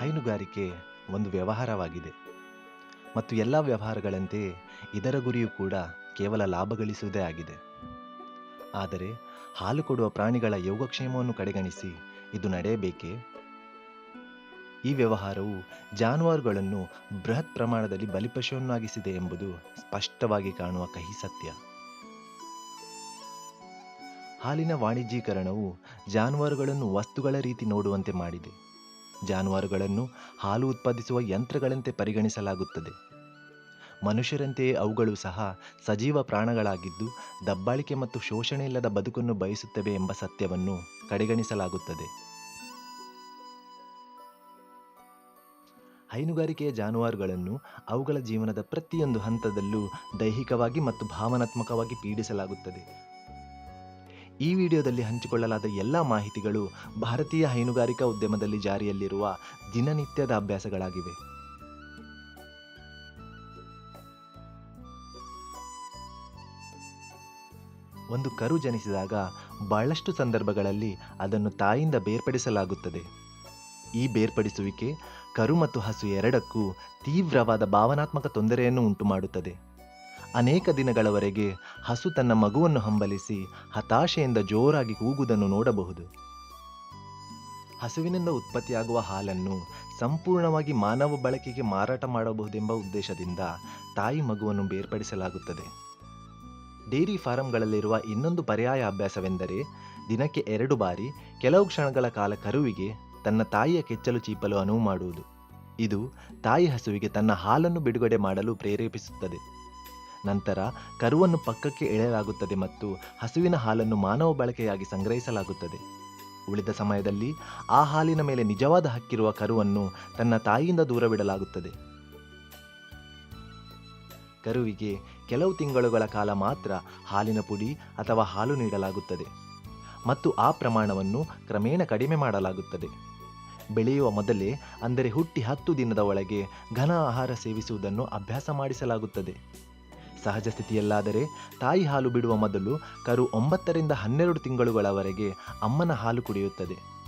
ಹೈನುಗಾರಿಕೆ ಒಂದು ವ್ಯವಹಾರವಾಗಿದೆ. ಮತ್ತು ಎಲ್ಲ ವ್ಯವಹಾರಗಳಂತೆ ಇದರ ಗುರಿಯೂ ಕೂಡ ಕೇವಲ ಲಾಭ ಗಳಿಸುವುದೇ ಆಗಿದೆ. ಆದರೆ ಹಾಲು ಕೊಡುವ ಪ್ರಾಣಿಗಳ ಯೋಗಕ್ಷೇಮವನ್ನು ಕಡೆಗಣಿಸಿ ಇದು ನಡೆಯಬೇಕೇ? ಈ ವ್ಯವಹಾರವು ಜಾನುವಾರುಗಳನ್ನು ಬೃಹತ್ ಪ್ರಮಾಣದಲ್ಲಿ ಬಲಿಪಶುವನ್ನಾಗಿಸಿದೆ ಎಂಬುದು ಸ್ಪಷ್ಟವಾಗಿ ಕಾಣುವ ಕಹಿ ಸತ್ಯ. ಹಾಲಿನ ವಾಣಿಜ್ಯೀಕರಣವು ಜಾನುವಾರುಗಳನ್ನು ವಸ್ತುಗಳ ರೀತಿ ನೋಡುವಂತೆ ಮಾಡಿದೆ. ಜಾನುವಾರುಗಳನ್ನು ಹಾಲು ಉತ್ಪಾದಿಸುವ ಯಂತ್ರಗಳಂತೆ ಪರಿಗಣಿಸಲಾಗುತ್ತದೆ. ಮನುಷ್ಯರಂತೆಯೇ ಅವುಗಳು ಸಹ ಸಜೀವ ಪ್ರಾಣಗಳಾಗಿದ್ದು ದಬ್ಬಾಳಿಕೆ ಮತ್ತು ಶೋಷಣೆ ಇಲ್ಲದ ಬದುಕನ್ನು ಬಯಸುತ್ತವೆ ಎಂಬ ಸತ್ಯವನ್ನು ಕಡೆಗಣಿಸಲಾಗುತ್ತದೆ. ಹೈನುಗಾರಿಕೆಯ ಜಾನುವಾರುಗಳನ್ನು ಅವುಗಳ ಜೀವನದ ಪ್ರತಿಯೊಂದು ಹಂತದಲ್ಲೂ ದೈಹಿಕವಾಗಿ ಮತ್ತು ಭಾವನಾತ್ಮಕವಾಗಿ ಪೀಡಿಸಲಾಗುತ್ತದೆ. ಈ ವಿಡಿಯೋದಲ್ಲಿ ಹಂಚಿಕೊಳ್ಳಲಾದ ಎಲ್ಲ ಮಾಹಿತಿಗಳು ಭಾರತೀಯ ಹೈನುಗಾರಿಕಾ ಉದ್ಯಮದಲ್ಲಿ ಜಾರಿಯಲ್ಲಿರುವ ದಿನನಿತ್ಯದ ಅಭ್ಯಾಸಗಳಾಗಿವೆ. ಒಂದು ಕರು ಜನಿಸಿದಾಗ ಬಹಳಷ್ಟು ಸಂದರ್ಭಗಳಲ್ಲಿ ಅದನ್ನು ತಾಯಿಯಿಂದ ಬೇರ್ಪಡಿಸಲಾಗುತ್ತದೆ. ಈ ಬೇರ್ಪಡಿಸುವಿಕೆ ಕರು ಮತ್ತು ಹಸು ಎರಡಕ್ಕೂ ತೀವ್ರವಾದ ಭಾವನಾತ್ಮಕ ತೊಂದರೆಯನ್ನು ಉಂಟುಮಾಡುತ್ತದೆ. ಅನೇಕ ದಿನಗಳವರೆಗೆ ಹಸು ತನ್ನ ಮಗುವನ್ನು ಹಂಬಲಿಸಿ ಹತಾಶೆಯಿಂದ ಜೋರಾಗಿ ಕೂಗುವುದನ್ನು ನೋಡಬಹುದು. ಹಸುವಿನಿಂದ ಉತ್ಪತ್ತಿಯಾಗುವ ಹಾಲನ್ನು ಸಂಪೂರ್ಣವಾಗಿ ಮಾನವ ಬಳಕೆಗೆ ಮಾರಾಟ ಮಾಡಬಹುದೆಂಬ ಉದ್ದೇಶದಿಂದ ತಾಯಿ ಮಗುವನ್ನು ಬೇರ್ಪಡಿಸಲಾಗುತ್ತದೆ. ಡೈರಿ ಫಾರಂಗಳಲ್ಲಿರುವ ಇನ್ನೊಂದು ಪರ್ಯಾಯ ಅಭ್ಯಾಸವೆಂದರೆ ದಿನಕ್ಕೆ ಎರಡು ಬಾರಿ ಕೆಲವು ಕ್ಷಣಗಳ ಕಾಲ ಕರುವಿಗೆ ತನ್ನ ತಾಯಿಯ ಕೆಚ್ಚಲು ಚೀಪಲು ಅನುವು ಮಾಡುವುದು. ಇದು ತಾಯಿ ಹಸುವಿಗೆ ತನ್ನ ಹಾಲನ್ನು ಬಿಡುಗಡೆ ಮಾಡಲು ಪ್ರೇರೇಪಿಸುತ್ತದೆ. ನಂತರ ಕರುವನ್ನು ಪಕ್ಕಕ್ಕೆ ಎಳೆಯಲಾಗುತ್ತದೆ ಮತ್ತು ಹಸುವಿನ ಹಾಲನ್ನು ಮಾನವ ಬಳಕೆಯಾಗಿ ಸಂಗ್ರಹಿಸಲಾಗುತ್ತದೆ. ಉಳಿದ ಸಮಯದಲ್ಲಿ ಆ ಹಾಲಿನ ಮೇಲೆ ನಿಜವಾದ ಹಕ್ಕಿರುವ ಕರುವನ್ನು ತನ್ನ ತಾಯಿಯಿಂದ ದೂರವಿಡಲಾಗುತ್ತದೆ. ಕರುವಿಗೆ ಕೆಲವು ತಿಂಗಳುಗಳ ಕಾಲ ಮಾತ್ರ ಹಾಲಿನ ಪುಡಿ ಅಥವಾ ಹಾಲು ನೀಡಲಾಗುತ್ತದೆ ಮತ್ತು ಆ ಪ್ರಮಾಣವನ್ನು ಕ್ರಮೇಣ ಕಡಿಮೆ ಮಾಡಲಾಗುತ್ತದೆ. ಬೆಳೆಯುವ ಮೊದಲೇ ಅಂದರೆ ಹುಟ್ಟಿ ಹತ್ತು ದಿನದ ಒಳಗೆ ಘನ ಆಹಾರ ಸೇವಿಸುವುದನ್ನು ಅಭ್ಯಾಸ ಮಾಡಿಸಲಾಗುತ್ತದೆ. ಸಹಜ ಸ್ಥಿತಿಯಲ್ಲಾದರೆ ತಾಯಿ ಹಾಲು ಬಿಡುವ ಮೊದಲು ಕರು ಒಂಬತ್ತರಿಂದ ಹನ್ನೆರಡು ತಿಂಗಳುಗಳವರೆಗೆ ಅಮ್ಮನ ಹಾಲು ಕುಡಿಯುತ್ತದೆ.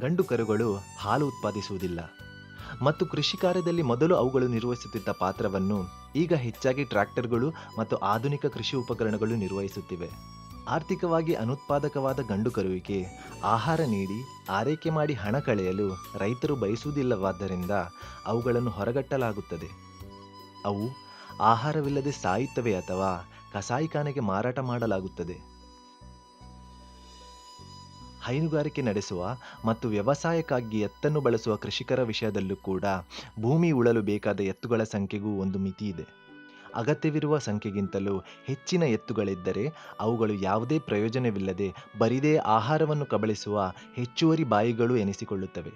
ಗಂಡು ಕರುಗಳು ಹಾಲು ಉತ್ಪಾದಿಸುವುದಿಲ್ಲ. ಮತ್ತು ಕೃಷಿ ಕಾರ್ಯದಲ್ಲಿ ಮೊದಲು ಅವುಗಳು ನಿರ್ವಹಿಸುತ್ತಿದ್ದ ಪಾತ್ರವನ್ನು ಈಗ ಹೆಚ್ಚಾಗಿ ಟ್ರ್ಯಾಕ್ಟರ್ಗಳು ಮತ್ತು ಆಧುನಿಕ ಕೃಷಿ ಉಪಕರಣಗಳು ನಿರ್ವಹಿಸುತ್ತಿವೆ. ಆರ್ಥಿಕವಾಗಿ ಅನುತ್ಪಾದಕವಾದ ಗಂಡು ಕರುವಿಕೆ ಆಹಾರ ನೀಡಿ ಆರೈಕೆ ಮಾಡಿ ಹಣ ಕಳೆಯಲು ರೈತರು ಬಯಸುವುದಿಲ್ಲವಾದ್ದರಿಂದ ಅವುಗಳನ್ನು ಹೊರಗಟ್ಟಲಾಗುತ್ತದೆ. ಅವು ಆಹಾರವಿಲ್ಲದೆ ಸಾಯುತ್ತವೆ ಅಥವಾ ಕಸಾಯಿಖಾನೆಗೆ ಮಾರಾಟ ಮಾಡಲಾಗುತ್ತದೆ. ಹೈನುಗಾರಿಕೆ ನಡೆಸುವ ಮತ್ತು ವ್ಯವಸಾಯಕ್ಕಾಗಿ ಎತ್ತನ್ನು ಬಳಸುವ ಕೃಷಿಕರ ವಿಷಯದಲ್ಲೂ ಕೂಡ ಭೂಮಿ ಉಳಲು ಬೇಕಾದ ಎತ್ತುಗಳ ಸಂಖ್ಯೆಗೂ ಒಂದು ಮಿತಿ ಇದೆ ಅಗತ್ಯವಿರುವ ಸಂಖ್ಯೆಗಿಂತಲೂ ಹೆಚ್ಚಿನ ಎತ್ತುಗಳಿದ್ದರೆ ಅವುಗಳು ಯಾವುದೇ ಪ್ರಯೋಜನವಿಲ್ಲದೆ ಬರಿದೇ ಆಹಾರವನ್ನು ಕಬಳಿಸುವ ಹೆಚ್ಚುವರಿ ಬಾಯಿಗಳು ಎನಿಸಿಕೊಳ್ಳುತ್ತವೆ.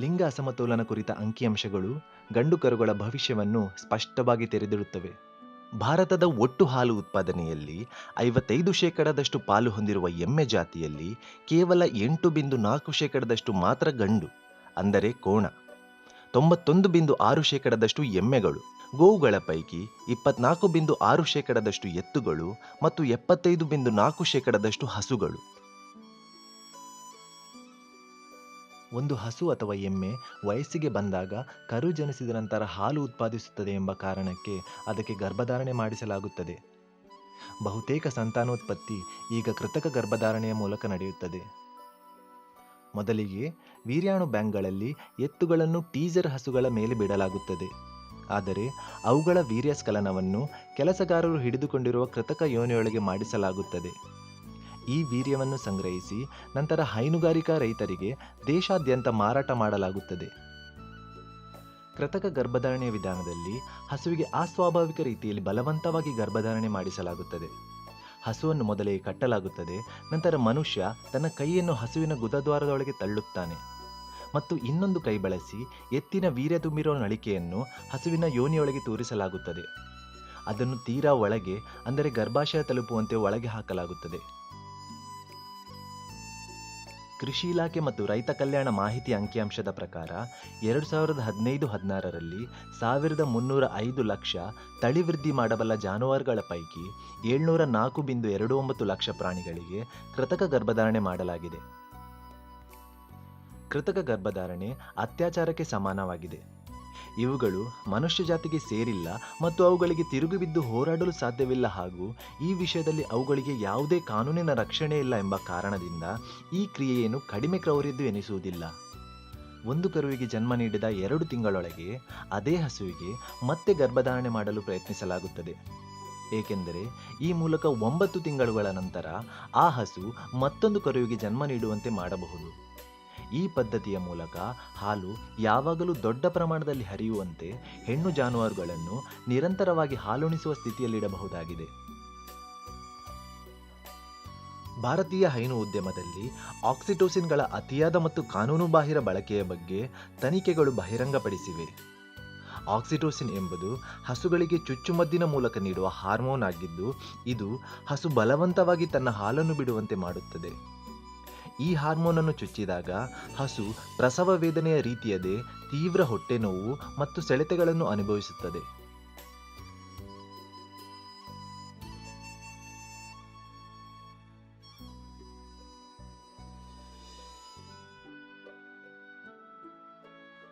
ಲಿಂಗ ಅಸಮತೋಲನ ಕುರಿತ ಅಂಕಿಅಂಶಗಳು ಗಂಡು ಕರುಗಳ ಭವಿಷ್ಯವನ್ನು ಸ್ಪಷ್ಟವಾಗಿ ತೆರೆದಿಡುತ್ತವೆ. ಭಾರತದ ಒಟ್ಟು ಹಾಲು ಉತ್ಪಾದನೆಯಲ್ಲಿ ಐವತ್ತೈದು ಶೇಕಡದಷ್ಟು ಪಾಲು ಹೊಂದಿರುವ ಎಮ್ಮೆ ಜಾತಿಯಲ್ಲಿ ಕೇವಲ ಎಂಟು ಬಿಂದು ನಾಲ್ಕು ಶೇಕಡದಷ್ಟು ಮಾತ್ರ ಗಂಡು, ಅಂದರೆ ಕೋಣ. ತೊಂಬತ್ತೊಂದು ಬಿಂದು ಆರು ಶೇಕಡದಷ್ಟು ಎಮ್ಮೆಗಳು. ಗೋವುಗಳ ಪೈಕಿ ಇಪ್ಪತ್ನಾಲ್ಕು ಬಿಂದು ಆರು ಶೇಕಡದಷ್ಟು ಎತ್ತುಗಳು ಮತ್ತು ಎಪ್ಪತ್ತೈದು ಬಿಂದು ನಾಲ್ಕು ಶೇಕಡದಷ್ಟು ಹಸುಗಳು. ಒಂದು ಹಸು ಅಥವಾ ಎಮ್ಮೆ ವಯಸ್ಸಿಗೆ ಬಂದಾಗ ಕರು ಜನಿಸಿದ ನಂತರ ಹಾಲು ಉತ್ಪಾದಿಸುತ್ತದೆ ಎಂಬ ಕಾರಣಕ್ಕೆ ಅದಕ್ಕೆ ಗರ್ಭಧಾರಣೆ ಮಾಡಿಸಲಾಗುತ್ತದೆ. ಬಹುತೇಕ ಸಂತಾನೋತ್ಪತ್ತಿ ಈಗ ಕೃತಕ ಗರ್ಭಧಾರಣೆಯ ಮೂಲಕ ನಡೆಯುತ್ತದೆ. ಮೊದಲಿಗೆ ವೀರ್ಯಾಣು ಬ್ಯಾಂಕ್ಗಳಲ್ಲಿ ಎತ್ತುಗಳನ್ನು ಟೀಸರ್ ಹಸುಗಳ ಮೇಲೆ ಬಿಡಲಾಗುತ್ತದೆ. ಆದರೆ ಅವುಗಳ ವೀರ್ಯಸ್ಖಲನವನ್ನು ಕೆಲಸಗಾರರು ಹಿಡಿದುಕೊಂಡಿರುವ ಕೃತಕ ಯೋನಿಯೊಳಗೆ ಮಾಡಿಸಲಾಗುತ್ತದೆ. ಈ ವೀರ್ಯವನ್ನು ಸಂಗ್ರಹಿಸಿ ನಂತರ ಹೈನುಗಾರಿಕಾ ರೈತರಿಗೆ ದೇಶಾದ್ಯಂತ ಮಾರಾಟ ಮಾಡಲಾಗುತ್ತದೆ. ಕೃತಕ ಗರ್ಭಧಾರಣೆಯ ವಿಧಾನದಲ್ಲಿ ಹಸುವಿಗೆ ಅಸ್ವಾಭಾವಿಕ ರೀತಿಯಲ್ಲಿ ಬಲವಂತವಾಗಿ ಗರ್ಭಧಾರಣೆ ಮಾಡಿಸಲಾಗುತ್ತದೆ. ಹಸುವನ್ನು ಮೊದಲೇ ಕಟ್ಟಲಾಗುತ್ತದೆ, ನಂತರ ಮನುಷ್ಯ ತನ್ನ ಕೈಯನ್ನು ಹಸುವಿನ ಗುದದ್ವಾರದೊಳಗೆ ತಳ್ಳುತ್ತಾನೆ. ಮತ್ತು ಇನ್ನೊಂದು ಕೈ ಬಳಸಿ ಎತ್ತಿನ ವೀರ್ಯ ತುಂಬಿರುವ ನಳಿಕೆಯನ್ನು ಹಸುವಿನ ಯೋನಿಯೊಳಗೆ ತೋರಿಸಲಾಗುತ್ತದೆ. ಅದನ್ನು ತೀರಾ ಒಳಗೆ, ಅಂದರೆ ಗರ್ಭಾಶಯ ತಲುಪುವಂತೆ ಒಳಗೆ ಹಾಕಲಾಗುತ್ತದೆ. ಕೃಷಿ ಇಲಾಖೆ ಮತ್ತು ರೈತ ಕಲ್ಯಾಣ ಮಾಹಿತಿ ಅಂಕಿಅಂಶದ ಪ್ರಕಾರ, ಎರಡು ಸಾವಿರದ ಹದಿನೈದು ಹದಿನಾರರಲ್ಲಿ ಸಾವಿರದ ಮುನ್ನೂರ ಐದು ಲಕ್ಷ ತಳಿವೃದ್ಧಿ ಮಾಡಬಲ್ಲ ಜಾನುವಾರುಗಳ ಪೈಕಿ ಏಳ್ನೂರ ನಾಲ್ಕು ಬಿಂದು ಎರಡು ಒಂಬತ್ತು ಲಕ್ಷ ಪ್ರಾಣಿಗಳಿಗೆ ಕೃತಕ ಗರ್ಭಧಾರಣೆ ಮಾಡಲಾಗಿದೆ. ಕೃತಕ ಗರ್ಭಧಾರಣೆ ಅತ್ಯಾಚಾರಕ್ಕೆ ಸಮಾನವಾಗಿದೆ. ಇವುಗಳು ಮನುಷ್ಯ ಜಾತಿಗೆ ಸೇರಿಲ್ಲ ಮತ್ತು ಅವುಗಳಿಗೆ ತಿರುಗಿಬಿದ್ದು ಹೋರಾಡಲು ಸಾಧ್ಯವಿಲ್ಲ ಹಾಗೂ ಈ ವಿಷಯದಲ್ಲಿ ಅವುಗಳಿಗೆ ಯಾವುದೇ ಕಾನೂನಿನ ರಕ್ಷಣೆ ಇಲ್ಲ ಎಂಬ ಕಾರಣದಿಂದ ಈ ಕ್ರಿಯೆಯನ್ನು ಕಡಿಮೆ ಕ್ರೌರ್ಯದ್ದು ಎನಿಸುವುದಿಲ್ಲ. ಒಂದು ಕರುವಿಗೆ ಜನ್ಮ ನೀಡಿದ ಎರಡು ತಿಂಗಳೊಳಗೆ ಅದೇ ಹಸುವಿಗೆ ಮತ್ತೆ ಗರ್ಭಧಾರಣೆ ಮಾಡಲು ಪ್ರಯತ್ನಿಸಲಾಗುತ್ತದೆ. ಏಕೆಂದರೆ ಈ ಮೂಲಕ ಒಂಬತ್ತು ತಿಂಗಳುಗಳ ನಂತರ ಆ ಹಸು ಮತ್ತೊಂದು ಕರುವಿಗೆ ಜನ್ಮ ನೀಡುವಂತೆ ಮಾಡಬಹುದು. ಈ ಪದ್ಧತಿಯ ಮೂಲಕ ಹಾಲು ಯಾವಾಗಲೂ ದೊಡ್ಡ ಪ್ರಮಾಣದಲ್ಲಿ ಹರಿಯುವಂತೆ ಹೆಣ್ಣು ಜಾನುವಾರುಗಳನ್ನು ನಿರಂತರವಾಗಿ ಹಾಲುಣಿಸುವ ಸ್ಥಿತಿಯಲ್ಲಿಡಬಹುದಾಗಿದೆ. ಭಾರತೀಯ ಹೈನು ಉದ್ಯಮದಲ್ಲಿ ಆಕ್ಸಿಟೋಸಿನ್ಗಳ ಅತಿಯಾದ ಮತ್ತು ಕಾನೂನುಬಾಹಿರ ಬಳಕೆಯ ಬಗ್ಗೆ ತನಿಖೆಗಳು ಬಹಿರಂಗಪಡಿಸಿವೆ. ಆಕ್ಸಿಟೋಸಿನ್ ಎಂಬುದು ಹಸುಗಳಿಗೆ ಚುಚ್ಚುಮದ್ದಿನ ಮೂಲಕ ನೀಡುವ ಹಾರ್ಮೋನ್ ಆಗಿದ್ದು, ಇದು ಹಸು ಬಲವಂತವಾಗಿ ತನ್ನ ಹಾಲನ್ನು ಬಿಡುವಂತೆ ಮಾಡುತ್ತದೆ. ಈ ಹಾರ್ಮೋನನ್ನು ಚುಚ್ಚಿದಾಗ ಹಸು ಪ್ರಸವ ವೇದನೆಯ ರೀತಿಯದೇ ತೀವ್ರ ಹೊಟ್ಟೆ ನೋವು ಮತ್ತು ಸೆಳೆತಗಳನ್ನು ಅನುಭವಿಸುತ್ತದೆ.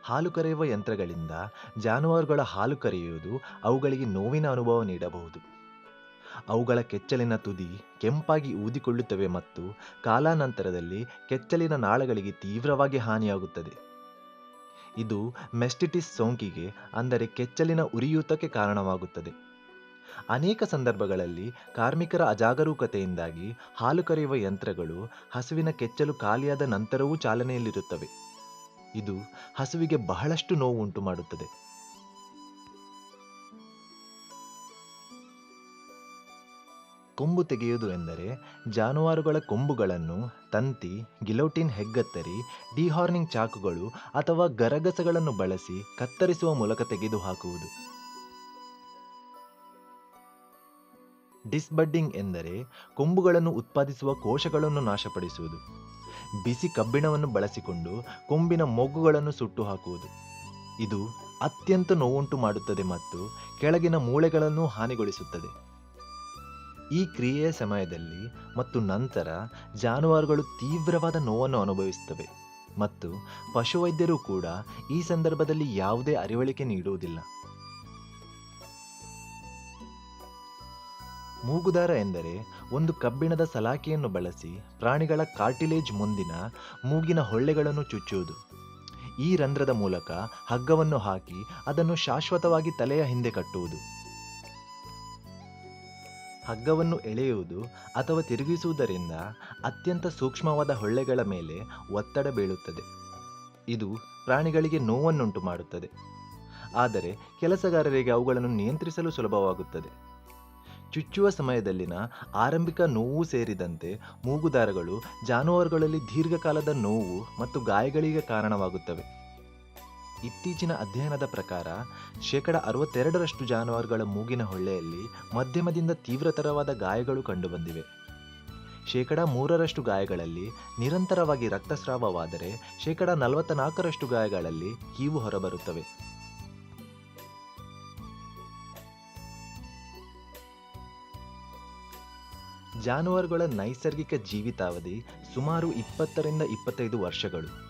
ಹಾಲು ಕರೆಯುವ ಯಂತ್ರಗಳಿಂದ ಜಾನುವಾರುಗಳ ಹಾಲು ಕರೆಯುವುದು ಅವುಗಳಿಗೆ ನೋವಿನ ಅನುಭವ ನೀಡಬಹುದು. ಅವುಗಳ ಕೆಚ್ಚಲಿನ ತುದಿ ಕೆಂಪಾಗಿ ಊದಿಕೊಳ್ಳುತ್ತವೆ ಮತ್ತು ಕಾಲಾನಂತರದಲ್ಲಿ ಕೆಚ್ಚಲಿನ ನಾಳಗಳಿಗೆ ತೀವ್ರವಾಗಿ ಹಾನಿಯಾಗುತ್ತದೆ. ಇದು ಮೆಸ್ಟಿಟಿಸ್ ಸೋಂಕಿಗೆ, ಅಂದರೆ ಕೆಚ್ಚಲಿನ ಉರಿಯೂತಕ್ಕೆ ಕಾರಣವಾಗುತ್ತದೆ. ಅನೇಕ ಸಂದರ್ಭಗಳಲ್ಲಿ ಕಾರ್ಮಿಕರ ಅಜಾಗರೂಕತೆಯಿಂದಾಗಿ ಹಾಲು ಕರೆಯುವ ಯಂತ್ರಗಳು ಹಸುವಿನ ಕೆಚ್ಚಲು ಖಾಲಿಯಾದ ನಂತರವೂ ಚಾಲನೆಯಲ್ಲಿರುತ್ತವೆ. ಇದು ಹಸುವಿಗೆ ಬಹಳಷ್ಟು ನೋವು ಉಂಟು ಮಾಡುತ್ತದೆ ಕೊಂಬು ತೆಗೆಯುವುದು ಎಂದರೆ ಜಾನುವಾರುಗಳ ಕೊಂಬುಗಳನ್ನು ತಂತಿ, ಗಿಲೋಟಿನ್ ಹೆಗ್ಗತ್ತರಿ, ಡಿಹಾರ್ನಿಂಗ್ ಚಾಕುಗಳು ಅಥವಾ ಗರಗಸಗಳನ್ನು ಬಳಸಿ ಕತ್ತರಿಸುವ ಮೂಲಕ ತೆಗೆದುಹಾಕುವುದು. ಡಿಸ್ಬಡ್ಡಿಂಗ್ ಎಂದರೆ ಕೊಂಬುಗಳನ್ನು ಉತ್ಪಾದಿಸುವ ಕೋಶಗಳನ್ನು ನಾಶಪಡಿಸುವುದು. ಬಿಸಿ ಕಬ್ಬಿಣವನ್ನು ಬಳಸಿಕೊಂಡು ಕೊಂಬಿನ ಮೊಗ್ಗುಗಳನ್ನು ಸುಟ್ಟು ಹಾಕುವುದು ಇದು ಅತ್ಯಂತ ನೋವುಂಟು ಮಾಡುತ್ತದೆ ಮತ್ತು ಕೆಳಗಿನ ಮೂಳೆಗಳನ್ನು ಹಾನಿಗೊಳಿಸುತ್ತದೆ. ಈ ಕ್ರಿಯೆಯ ಸಮಯದಲ್ಲಿ ಮತ್ತು ನಂತರ ಜಾನುವಾರುಗಳು ತೀವ್ರವಾದ ನೋವನ್ನು ಅನುಭವಿಸುತ್ತವೆ ಮತ್ತು ಪಶುವೈದ್ಯರು ಕೂಡ ಈ ಸಂದರ್ಭದಲ್ಲಿ ಯಾವುದೇ ಅರಿವಳಿಕೆ ನೀಡುವುದಿಲ್ಲ. ಮೂಗುದಾರ ಎಂದರೆ ಒಂದು ಕಬ್ಬಿಣದ ಸಲಾಕೆಯನ್ನು ಬಳಸಿ ಪ್ರಾಣಿಗಳ ಕಾರ್ಟಿಲೇಜ್ ಮುಂದಿನ ಮೂಗಿನ ಹೊಳ್ಳೆಗಳನ್ನು ಚುಚ್ಚುವುದು. ಈ ರಂಧ್ರದ ಮೂಲಕ ಹಗ್ಗವನ್ನು ಹಾಕಿ ಅದನ್ನು ಶಾಶ್ವತವಾಗಿ ತಲೆಯ ಹಿಂದೆ ಕಟ್ಟುವುದು. ಹಗ್ಗವನ್ನು ಎಳೆಯುವುದು ಅಥವಾ ತಿರುಗಿಸುವುದರಿಂದ ಅತ್ಯಂತ ಸೂಕ್ಷ್ಮವಾದ ಹೊಳ್ಳೆಗಳ ಮೇಲೆ ಒತ್ತಡ ಬೀಳುತ್ತದೆ. ಇದು ಪ್ರಾಣಿಗಳಿಗೆ ನೋವನ್ನುಂಟು ಮಾಡುತ್ತದೆ. ಆದರೆ ಕೆಲಸಗಾರರಿಗೆ ಅವುಗಳನ್ನು ನಿಯಂತ್ರಿಸಲು ಸುಲಭವಾಗುತ್ತದೆ. ಚುಚ್ಚುವ ಸಮಯದಲ್ಲಿನ ಆರಂಭಿಕ ನೋವು ಸೇರಿದಂತೆ ಮೂಗುದಾರಗಳು ಜಾನುವಾರುಗಳಲ್ಲಿ ದೀರ್ಘಕಾಲದ ನೋವು ಮತ್ತು ಗಾಯಗಳಿಗೆ ಕಾರಣವಾಗುತ್ತವೆ. ಇತ್ತೀಚಿನ ಅಧ್ಯಯನದ ಪ್ರಕಾರ, ಶೇಕಡ ಅರವತ್ತೆರಡರಷ್ಟು ಜಾನುವಾರುಗಳ ಮೂಗಿನ ಹೊಳ್ಳೆಯಲ್ಲಿ ಮಧ್ಯಮದಿಂದ ತೀವ್ರತರವಾದ ಗಾಯಗಳು ಕಂಡುಬಂದಿವೆ. ಶೇಕಡ ಮೂರರಷ್ಟು ಗಾಯಗಳಲ್ಲಿ ನಿರಂತರವಾಗಿ ರಕ್ತಸ್ರಾವವಾದರೆ, ಶೇಕಡ ನಲವತ್ತ ನಾಲ್ಕರಷ್ಟು ಗಾಯಗಳಲ್ಲಿ ಕೀವು ಹೊರಬರುತ್ತವೆ. ಜಾನುವಾರುಗಳ ನೈಸರ್ಗಿಕ ಜೀವಿತಾವಧಿ ಸುಮಾರು ಇಪ್ಪತ್ತರಿಂದ ಇಪ್ಪತ್ತೈದು ವರ್ಷಗಳು.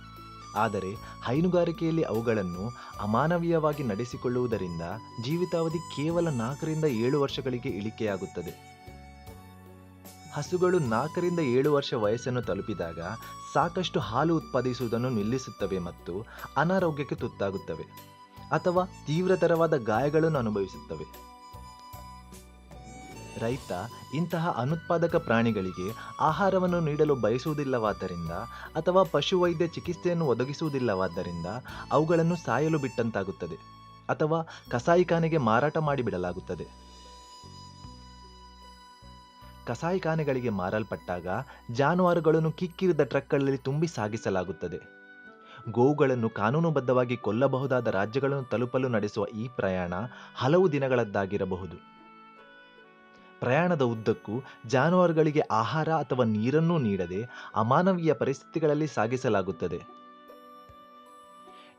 ಆದರೆ ಹೈನುಗಾರಿಕೆಯಲ್ಲಿ ಅವುಗಳನ್ನು ಅಮಾನವೀಯವಾಗಿ ನಡೆಸಿಕೊಳ್ಳುವುದರಿಂದ ಜೀವಿತಾವಧಿ ಕೇವಲ ನಾಲ್ಕರಿಂದ ಏಳು ವರ್ಷಗಳಿಗೆ ಇಳಿಕೆಯಾಗುತ್ತದೆ. ಹಸುಗಳು ನಾಲ್ಕರಿಂದ ಏಳು ವರ್ಷ ವಯಸ್ಸನ್ನು ತಲುಪಿದಾಗ ಸಾಕಷ್ಟು ಹಾಲು ಉತ್ಪಾದಿಸುವುದನ್ನು ನಿಲ್ಲಿಸುತ್ತವೆ ಮತ್ತು ಅನಾರೋಗ್ಯಕ್ಕೆ ತುತ್ತಾಗುತ್ತವೆ ಅಥವಾ ತೀವ್ರತರವಾದ ಗಾಯಗಳನ್ನು ಅನುಭವಿಸುತ್ತವೆ. ರೈತ ಇಂತಹ ಅನುತ್ಪಾದಕ ಪ್ರಾಣಿಗಳಿಗೆ ಆಹಾರವನ್ನು ನೀಡಲು ಬಯಸುವುದಿಲ್ಲವಾದ್ದರಿಂದ ಅಥವಾ ಪಶುವೈದ್ಯ ಚಿಕಿತ್ಸೆಯನ್ನು ಒದಗಿಸುವುದಿಲ್ಲವಾದ್ದರಿಂದ ಅವುಗಳನ್ನು ಸಾಯಲು ಬಿಟ್ಟಂತಾಗುತ್ತದೆ ಅಥವಾ ಕಸಾಯಿಖಾನೆಗೆ ಮಾರಾಟ ಮಾಡಿಬಿಡಲಾಗುತ್ತದೆ. ಕಸಾಯಿಖಾನೆಗಳಿಗೆ ಮಾರಲ್ಪಟ್ಟಾಗ ಜಾನುವಾರುಗಳನ್ನು ಕಿಕ್ಕಿರಿದ ಟ್ರಕ್ಗಳಲ್ಲಿ ತುಂಬಿ ಸಾಗಿಸಲಾಗುತ್ತದೆ. ಗೋವುಗಳನ್ನು ಕಾನೂನುಬದ್ಧವಾಗಿ ಕೊಲ್ಲಬಹುದಾದ ರಾಜ್ಯಗಳನ್ನು ತಲುಪಲು ನಡೆಸುವ ಈ ಪ್ರಯಾಣ ಹಲವು ದಿನಗಳದ್ದಾಗಿರಬಹುದು. ಪ್ರಯಾಣದ ಉದ್ದಕ್ಕೂ ಜಾನುವಾರುಗಳಿಗೆ ಆಹಾರ ಅಥವಾ ನೀರನ್ನೂ ನೀಡದೆ ಅಮಾನವೀಯ ಪರಿಸ್ಥಿತಿಗಳಲ್ಲಿ ಸಾಗಿಸಲಾಗುತ್ತದೆ.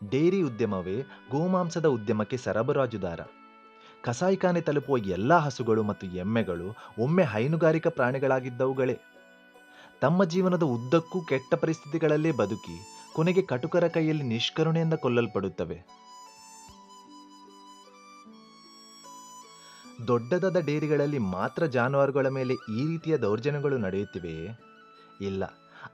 ಡೇರಿ ಉದ್ಯಮವೇ ಗೋಮಾಂಸದ ಉದ್ಯಮಕ್ಕೆ ಸರಬರಾಜುದಾರ. ಕಸಾಯಿಖಾನೆ ತಲುಪುವ ಎಲ್ಲ ಹಸುಗಳು ಮತ್ತು ಎಮ್ಮೆಗಳು ಒಮ್ಮೆ ಹೈನುಗಾರಿಕಾ ಪ್ರಾಣಿಗಳಾಗಿದ್ದವುಗಳೇ. ತಮ್ಮ ಜೀವನದ ಉದ್ದಕ್ಕೂ ಕೆಟ್ಟ ಪರಿಸ್ಥಿತಿಗಳಲ್ಲೇ ಬದುಕಿ ಕೊನೆಗೆ ಕಟುಕರ ಕೈಯಲ್ಲಿ ನಿಷ್ಕರುಣೆಯಿಂದ ಕೊಲ್ಲಲ್ಪಡುತ್ತವೆ. ದೊಡ್ಡದಾದ ಡೇರಿಗಳಲ್ಲಿ ಮಾತ್ರ ಜಾನುವಾರುಗಳ ಮೇಲೆ ಈ ರೀತಿಯ ದೌರ್ಜನ್ಯಗಳು ನಡೆಯುತ್ತಿವೆಯೇ ಇಲ್ಲ.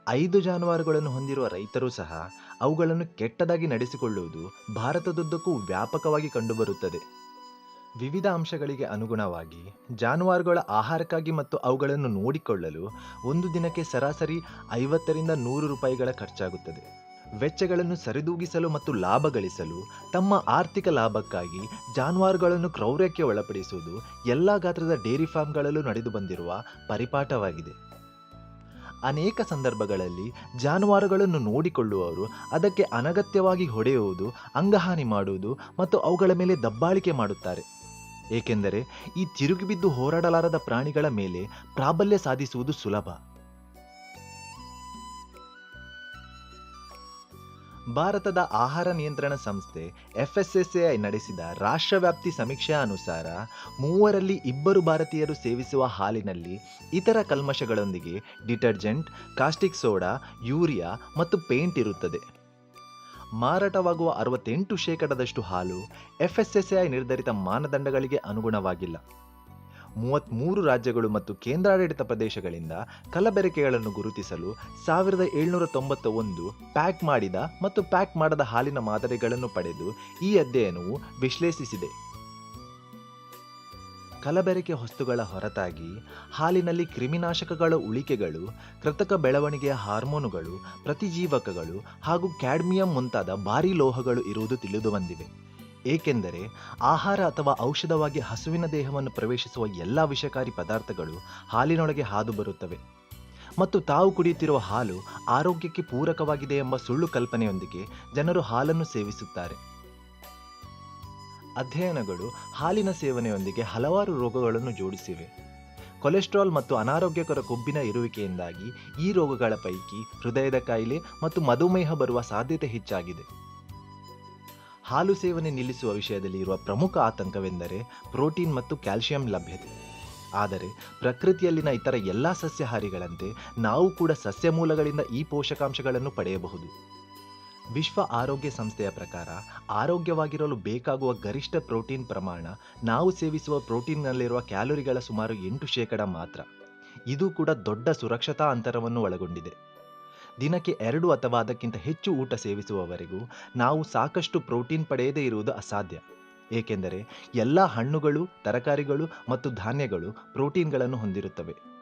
ಐದು ಜಾನುವಾರುಗಳನ್ನು ಹೊಂದಿರುವ ರೈತರು ಸಹ ಅವುಗಳನ್ನು ಕೆಟ್ಟದಾಗಿ ನಡೆಸಿಕೊಳ್ಳುವುದು ಭಾರತದುದ್ದಕ್ಕೂ ವ್ಯಾಪಕವಾಗಿ ಕಂಡುಬರುತ್ತದೆ. ವಿವಿಧ ಅಂಶಗಳಿಗೆ ಅನುಗುಣವಾಗಿ ಜಾನುವಾರುಗಳ ಆಹಾರಕ್ಕಾಗಿ ಮತ್ತು ಅವುಗಳನ್ನು ನೋಡಿಕೊಳ್ಳಲು ಒಂದು ದಿನಕ್ಕೆ ಸರಾಸರಿ ಐವತ್ತರಿಂದ ನೂರು ರೂಪಾಯಿಗಳ ಖರ್ಚಾಗುತ್ತದೆ. ವೆಚ್ಚಗಳನ್ನು ಸರಿದೂಗಿಸಲು ಮತ್ತು ಲಾಭ ಗಳಿಸಲು, ತಮ್ಮ ಆರ್ಥಿಕ ಲಾಭಕ್ಕಾಗಿ ಜಾನುವಾರುಗಳನ್ನು ಕ್ರೌರ್ಯಕ್ಕೆ ಒಳಪಡಿಸುವುದು ಎಲ್ಲ ಗಾತ್ರದ ಡೇರಿ ಫಾರ್ಮ್ಗಳಲ್ಲೂ ನಡೆದು ಬಂದಿರುವ ಪರಿಪಾಠವಾಗಿದೆ. ಅನೇಕ ಸಂದರ್ಭಗಳಲ್ಲಿ ಜಾನುವಾರುಗಳನ್ನು ನೋಡಿಕೊಳ್ಳುವವರು ಅದಕ್ಕೆ ಅನಗತ್ಯವಾಗಿ ಹೊಡೆಯುವುದು, ಅಂಗಹಾನಿ ಮಾಡುವುದು ಮತ್ತು ಅವುಗಳ ಮೇಲೆ ದಬ್ಬಾಳಿಕೆ ಮಾಡುತ್ತಾರೆ. ಏಕೆಂದರೆ ಈ ತಿರುಗಿಬಿದ್ದು ಹೋರಾಡಲಾರದ ಪ್ರಾಣಿಗಳ ಮೇಲೆ ಪ್ರಾಬಲ್ಯ ಸಾಧಿಸುವುದು ಸುಲಭ. ಭಾರತದ ಆಹಾರ ನಿಯಂತ್ರಣ ಸಂಸ್ಥೆ ಎಫ್ಎಸ್ಎಸ್ಎಐ ನಡೆಸಿದ ರಾಷ್ಟ್ರವ್ಯಾಪ್ತಿ ಸಮೀಕ್ಷೆಯ ಅನುಸಾರ ಮೂವರಲ್ಲಿ ಇಬ್ಬರು ಭಾರತೀಯರು ಸೇವಿಸುವ ಹಾಲಿನಲ್ಲಿ ಇತರ ಕಲ್ಮಶಗಳೊಂದಿಗೆ ಡಿಟರ್ಜೆಂಟ್, ಕಾಸ್ಟಿಕ್ ಸೋಡಾ, ಯೂರಿಯಾ ಮತ್ತು ಪೇಂಟ್ ಇರುತ್ತದೆ. ಮಾರಾಟವಾಗುವ ಅರವತ್ತೆಂಟು ಶೇಕಡದಷ್ಟು ಹಾಲು ಎಫ್ಎಸ್ಎಸ್ಎಐ ನಿರ್ಧರಿತ ಮಾನದಂಡಗಳಿಗೆ ಅನುಗುಣವಾಗಿಲ್ಲ. ಮೂವತ್ತ್ಮೂರು ರಾಜ್ಯಗಳು ಮತ್ತು ಕೇಂದ್ರಾಡಳಿತ ಪ್ರದೇಶಗಳಿಂದ ಕಲಬೆರಕೆಗಳನ್ನು ಗುರುತಿಸಲು ಸಾವಿರದ ಏಳ್ನೂರ ತೊಂಬತ್ತ ಒಂದು ಪ್ಯಾಕ್ ಮಾಡಿದ ಮತ್ತು ಪ್ಯಾಕ್ ಮಾಡದ ಹಾಲಿನ ಮಾದರಿಗಳನ್ನು ಪಡೆದು ಈ ಅಧ್ಯಯನವು ವಿಶ್ಲೇಷಿಸಿದೆ. ಕಲಬೆರಕೆ ವಸ್ತುಗಳ ಹೊರತಾಗಿ ಹಾಲಿನಲ್ಲಿ ಕ್ರಿಮಿನಾಶಕಗಳ ಉಳಿಕೆಗಳು, ಕೃತಕ ಬೆಳವಣಿಗೆಯ ಹಾರ್ಮೋನುಗಳು, ಪ್ರತಿಜೀವಕಗಳು ಹಾಗೂ ಕ್ಯಾಡ್ಮಿಯಂ ಮುಂತಾದ ಭಾರೀ ಲೋಹಗಳು ಇರುವುದು ತಿಳಿದು ಬಂದಿವೆ ಏಕೆಂದರೆ ಆಹಾರ ಅಥವಾ ಔಷಧವಾಗಿ ಹಸುವಿನ ದೇಹವನ್ನು ಪ್ರವೇಶಿಸುವ ಎಲ್ಲ ವಿಷಕಾರಿ ಪದಾರ್ಥಗಳು ಹಾಲಿನೊಳಗೆ ಹಾದು ಬರುತ್ತವೆ ಮತ್ತು ತಾವು ಕುಡಿಯುತ್ತಿರುವ ಹಾಲು ಆರೋಗ್ಯಕ್ಕೆ ಪೂರಕವಾಗಿದೆ ಎಂಬ ಸುಳ್ಳು ಕಲ್ಪನೆಯೊಂದಿಗೆ ಜನರು ಹಾಲನ್ನು ಸೇವಿಸುತ್ತಾರೆ. ಅಧ್ಯಯನಗಳು ಹಾಲಿನ ಸೇವನೆಯೊಂದಿಗೆ ಹಲವಾರು ರೋಗಗಳನ್ನು ಜೋಡಿಸಿವೆ. ಕೊಲೆಸ್ಟ್ರಾಲ್ ಮತ್ತು ಅನಾರೋಗ್ಯಕರ ಕೊಬ್ಬಿನ ಇರುವಿಕೆಯಿಂದಾಗಿ ಈ ರೋಗಗಳ ಪೈಕಿ ಹೃದಯದ ಕಾಯಿಲೆ ಮತ್ತು ಮಧುಮೇಹ ಬರುವ ಸಾಧ್ಯತೆ ಹೆಚ್ಚಾಗಿದೆ. ಹಾಲು ಸೇವನೆ ನಿಲ್ಲಿಸುವ ವಿಷಯದಲ್ಲಿ ಇರುವ ಪ್ರಮುಖ ಆತಂಕವೆಂದರೆ ಪ್ರೋಟೀನ್ ಮತ್ತು ಕ್ಯಾಲ್ಸಿಯಂ ಲಭ್ಯತೆ. ಆದರೆ ಪ್ರಕೃತಿಯಲ್ಲಿನ ಇತರ ಎಲ್ಲ ಸಸ್ಯಹಾರಿಗಳಂತೆ ನಾವು ಕೂಡ ಸಸ್ಯ ಮೂಲಗಳಿಂದ ಈ ಪೋಷಕಾಂಶಗಳನ್ನು ಪಡೆಯಬಹುದು. ವಿಶ್ವ ಆರೋಗ್ಯ ಸಂಸ್ಥೆಯ ಪ್ರಕಾರ ಆರೋಗ್ಯವಾಗಿರಲು ಬೇಕಾಗುವ ಗರಿಷ್ಠ ಪ್ರೋಟೀನ್ ಪ್ರಮಾಣ ನಾವು ಸೇವಿಸುವ ಪ್ರೋಟೀನ್ನಲ್ಲಿರುವ ಕ್ಯಾಲೋರಿಗಳ ಸುಮಾರು ಎಂಟು ಶೇಕಡ ಮಾತ್ರ. ಇದು ಕೂಡ ದೊಡ್ಡ ಸುರಕ್ಷತಾ ಅಂತರವನ್ನು ಒಳಗೊಂಡಿದೆ. ದಿನಕ್ಕೆ ಎರಡು ಅಥವಾ ಅದಕ್ಕಿಂತ ಹೆಚ್ಚು ಊಟ ಸೇವಿಸುವವರೆಗೂ ನಾವು ಸಾಕಷ್ಟು ಪ್ರೋಟೀನ್ ಪಡೆಯದೇ ಇರುವುದು ಅಸಾಧ್ಯ. ಏಕೆಂದರೆ ಎಲ್ಲ ಹಣ್ಣುಗಳು, ತರಕಾರಿಗಳು ಮತ್ತು ಧಾನ್ಯಗಳು ಪ್ರೋಟೀನ್ಗಳನ್ನು ಹೊಂದಿರುತ್ತವೆ.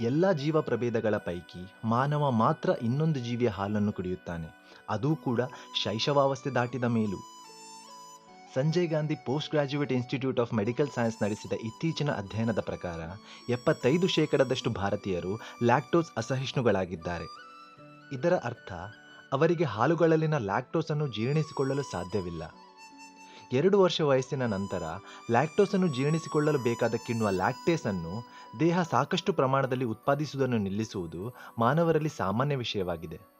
ಎಲ್ಲ ಜೀವ ಪ್ರಭೇದಗಳ ಪೈಕಿ ಮಾನವ ಮಾತ್ರ ಇನ್ನೊಂದು ಜೀವಿಯ ಹಾಲನ್ನು ಕುಡಿಯುತ್ತಾನೆ. ಅದೂ ಕೂಡ ಶೈಶವಾವಸ್ಥೆ ದಾಟಿದ ಮೇಲೂ. Sanjay Gandhi post graduate institute of medical science ನಡೆಸಿದ ಇತ್ತೀಚಿನ ಅಧ್ಯಯನದ ಪ್ರಕಾರ ಎಪ್ಪತ್ತೈದು ಶೇಕಡದಷ್ಟು ಭಾರತೀಯರು ಲ್ಯಾಕ್ಟೋಸ್ ಅಸಹಿಷ್ಣುಗಳಾಗಿದ್ದಾರೆ. ಇದರ ಅರ್ಥ, ಅವರಿಗೆ ಹಾಲುಗಳಲ್ಲಿನ ಲ್ಯಾಕ್ಟೋಸ್ ಅನ್ನು ಜೀರ್ಣಿಸಿಕೊಳ್ಳಲು ಸಾಧ್ಯವಿಲ್ಲ. ಎರಡು ವರ್ಷ ವಯಸ್ಸಿನ ನಂತರ ಲ್ಯಾಕ್ಟೋಸ್ ಅನ್ನು ಜೀರ್ಣಿಸಿಕೊಳ್ಳಲು ಬೇಕಾದ ಕಿಣ್ವ ಲ್ಯಾಕ್ಟೇಸ್ ಅನ್ನು ದೇಹ ಸಾಕಷ್ಟು ಪ್ರಮಾಣದಲ್ಲಿ ಉತ್ಪಾದಿಸುವುದನ್ನು ನಿಲ್ಲಿಸುವುದು ಮಾನವರಲ್ಲಿ ಸಾಮಾನ್ಯ ವಿಷಯವಾಗಿದೆ.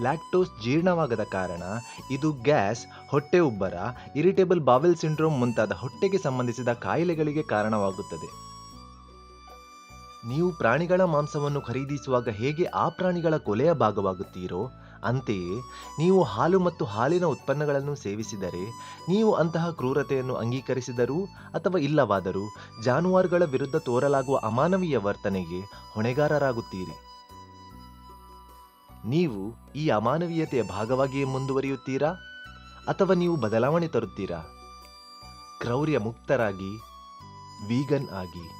ಲ್ಯಾಕ್ಟೋಸ್ ಜೀರ್ಣವಾಗದ ಕಾರಣ ಇದು ಗ್ಯಾಸ್, ಹೊಟ್ಟೆ ಉಬ್ಬರ, ಇರಿಟೇಬಲ್ ಬಾವೆಲ್ ಸಿಂಡ್ರೋಮ್ ಮುಂತಾದ ಹೊಟ್ಟೆಗೆ ಸಂಬಂಧಿಸಿದ ಕಾಯಿಲೆಗಳಿಗೆ ಕಾರಣವಾಗುತ್ತದೆ. ನೀವು ಪ್ರಾಣಿಗಳ ಮಾಂಸವನ್ನು ಖರೀದಿಸುವಾಗ ಹೇಗೆ ಆ ಪ್ರಾಣಿಗಳ ಕೊಲೆಯ ಭಾಗವಾಗುತ್ತೀರೋ, ಅಂತೆಯೇ ನೀವು ಹಾಲು ಮತ್ತು ಹಾಲಿನ ಉತ್ಪನ್ನಗಳನ್ನು ಸೇವಿಸಿದರೆ, ನೀವು ಅಂತಹ ಕ್ರೂರತೆಯನ್ನು ಅಂಗೀಕರಿಸಿದರೂ ಅಥವಾ ಇಲ್ಲವಾದರೂ ಜಾನುವಾರುಗಳ ವಿರುದ್ಧ ತೋರಲಾಗುವ ಅಮಾನವೀಯ ವರ್ತನೆಗೆ ಹೊಣೆಗಾರರಾಗುತ್ತೀರಿ. ನೀವು ಈ ಅಮಾನವೀಯತೆಯ ಭಾಗವಾಗಿಯೇ ಮುಂದುವರಿಯುತ್ತೀರಾ? ಅಥವಾ ನೀವು ಬದಲಾವಣೆ ತರುತ್ತೀರಾ? ಕ್ರೌರ್ಯ ಮುಕ್ತರಾಗಿ ವೀಗನ್ ಆಗಿ.